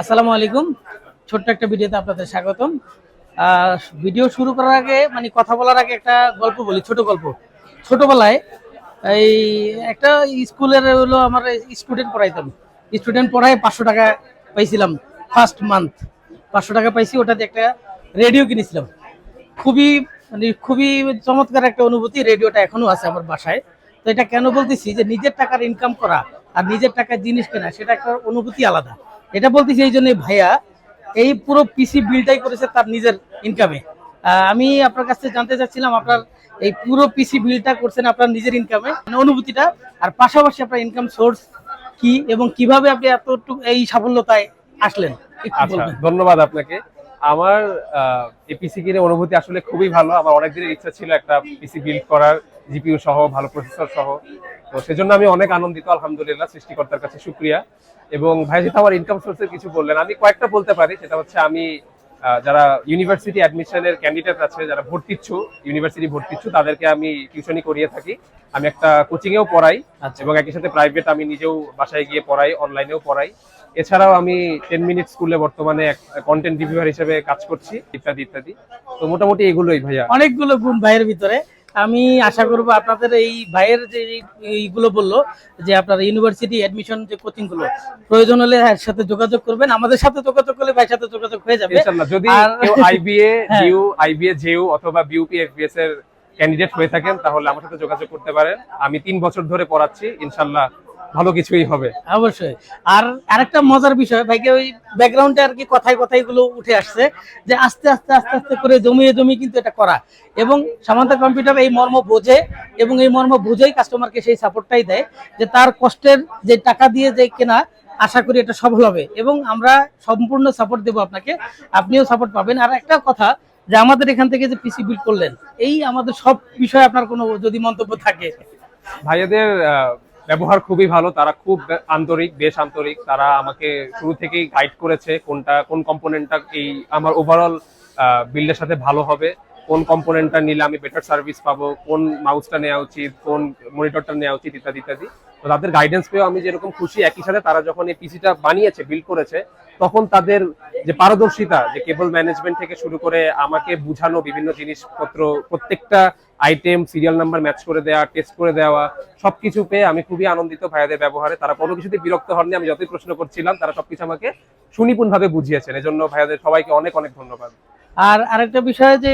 আসসালামু আলাইকুম। ছোট্ট একটা ভিডিওতে আপনাদের স্বাগতম। ভিডিও শুরু করার আগে মানে কথা বলার আগে একটা গল্প বলি, ছোট গল্প। ছোটবেলায় এই একটা স্কুলের হলো আমার স্টুডেন্ট পড়াইতাম। স্টুডেন্ট পড়ায় পাঁচশো টাকা পাইছিলাম ফার্স্ট মান্থ পাঁচশো টাকা পাইছি ওটাতে একটা রেডিও কিনেছিলাম। খুবই মানে খুবই চমৎকার একটা অনুভূতি রেডিওটা এখনও আছে আমার বাসায়। তো এটা কেন বলতেছি যে, নিজের টাকার ইনকাম করা আর নিজের টাকার জিনিস কেনা, সেটা একটা অনুভূতি আলাদা। এটা বলতেছি এই জন্য ভাইয়া এই পুরো পিসি বিলটাই করেছে তার নিজের ইনকামে আমি আপনার কাছ থেকে জানতে চাচ্ছিলাম আপনার এই পুরো পিসি বিলটা করছেন আপনার নিজের ইনকামে অনুভূতিটা আর পাশাপাশি আপনার ইনকাম সোর্স কি এবং কীভাবে আপনি এতটুকু এই সাফল্যতায় আসলেন? আচ্ছা ধন্যবাদ আপনাকে। আমার এপিসি কিনে অনুভূতি আসলে খুবই ভালো। আমার অনেক দিনের ইচ্ছা ছিল একটা পিসি বিল্ড করার জিপিইউ সহ ভালো প্রসেসর সহ। তো সেজন্য আমি অনেক আনন্দিত আলহামদুলিল্লাহ সৃষ্টিকর্তার কাছে শুক্রিয়া। এবং ভাই যেটা আমার ইনকাম সোর্সের কিছু বললেন। আমি কয়েকটা বলতে পারি সেটা হচ্ছে আমি যারা ইউনিভার্সিটি অ্যাডমিশনের ক্যান্ডিডেট আছে যারা ভর্তিচ্ছু ইউনিভার্সিটি ভর্তিচ্ছু তাদেরকে আমি টিউশনই করিয়ে থাকি। আমি একটা কোচিং এও পড়াই আচ্ছা। এবং একই সাথে প্রাইভেট আমি নিজেও বাসায় গিয়ে পড়াই অনলাইনেও পড়াই। এছাড়াও আমি টেন মিনিট স্কুলে বর্তমানে কন্টেন্ট রিভিউয়ার হিসেবে কাজ করছি ইত্যাদি ইত্যাদি। তো মোটামুটি এগুলোই ভাইয়া। অনেকগুলো গুণ ভাইয়ের ভিতরে। আমি আশা করব আপনাদের এই ভাইয়ের যে ইগুলো এইগুলো বলল যে আপনার ইউনিভার্সিটি অ্যাডমিশন যে কোচিংগুলো প্রয়োজন হলে এর সাথে যোগাযোগ করবেন। আমাদের সাথে যোগাযোগ করলে ভাইয়ের সাথে যোগাযোগ হয়ে যাবে। ইনশাআল্লাহ যদি আইবিএ। জিউ আইবিএ জেইউ অথবা বিউপি এফবিএস এর ক্যান্ডিডেট হয়ে থাকেন তাহলে আমার সাথে যোগাযোগ করতে পারেন। আমি তিন বছর ধরে পড়াচ্ছি ইনশাআল্লাহ ভালো কিছুই হবে। অবশ্যই। আর আরেকটা মজার বিষয় ভাইকে ওই ব্যাকগ্রাউন্ডে আর কি কথায় কথায়গুলো উঠে আসছে যে আস্তে আস্তে আস্তে আস্তে করে জমিয়ে জমিয়ে কিন্তু এটা করা। এবং সামান্ত কম্পিউটার এই মর্ম বোঝে এবং এই মর্ম বুঝেই কাস্টমারকে সেই সাপোর্টটাই দেয় যে তার কষ্টের যে টাকা দিয়ে যে কেনা আশা করি এটা সফল হবে। এবং আমরা সম্পূর্ণ সাপোর্ট দেবো আপনাকে। আপনিও সাপোর্ট পাবেন। আর একটা কথা যে আমাদের এখান থেকে যে পিসি বিল করলেন এই আমাদের সব বিষয়ে আপনার কোনো যদি মন্তব্য থাকে। ভাইয়াদের ব্যবহার খুবই ভালো, তারা খুব আন্তরিক, বেশ আন্তরিক। তারা আমাকে শুরু থেকেই গাইড করেছে কোনটা, কোন কম্পোনেন্টটা এই আমার ওভারঅল বিল্ডের সাথে ভালো হবে। কোন কম্পোনেন্টটা নিলে আমি বেটার সার্ভিস পাবো, কোন মাউসটা নেওয়া উচিত, কোন মনিটরটা নেওয়া উচিত, ইত্যাদি ইত্যাদি। তো তাদের গাইডেন্স পেয়েও আমি যেরকম খুশি, একই সাথে তারা যখন এই পিসিটা বানিয়েছে বিল্ড করেছে, তখন তাদের যে পারদর্শিতা, যে কেবল ম্যানেজমেন্ট থেকে শুরু করে আমাকে বুঝানো বিভিন্ন জিনিসপত্র, প্রত্যেকটা আইটেম সিরিয়াল নাম্বার ম্যাচ করে দেওয়া টেস্ট করে দেওয়া, সবকিছু পেয়ে আমি খুবই আনন্দিত ভাইয়াদের ব্যবহারে। তারা কোনো কিছুতে বিরক্ত হননি, আমি যতই প্রশ্ন করছিলাম, তারা সবকিছু আমাকে সুনিপুণ ভাবে বুঝিয়েছেন। এজন্য ভাইয়াদের সবাইকে অনেক অনেক ধন্যবাদ। আর আরেকটা বিষয় যে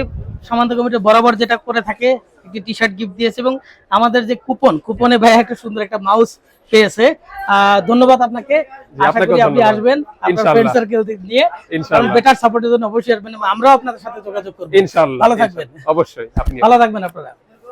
সামান্ত কমিটি বরাবর যেটা করে থাকে একটি টি শার্ট গিফট দিয়েছে এবং আমাদের যে কুপন কুপনে ভাই একটা সুন্দর একটা মাউস পেয়েছে। আহ, ধন্যবাদ আপনাকে। আশা করি আপনি আসবেন আপনার। ফ্রেন্ড সার্কেল নিয়ে বেটার সাপোর্টের জন্য অবশ্যই আসবেন এবং আমরাও আপনাদের সাথে যোগাযোগ করব। ইনশাআল্লাহ ভালো থাকবেন। অবশ্যই আপনি ভালো থাকবেন আপনারা।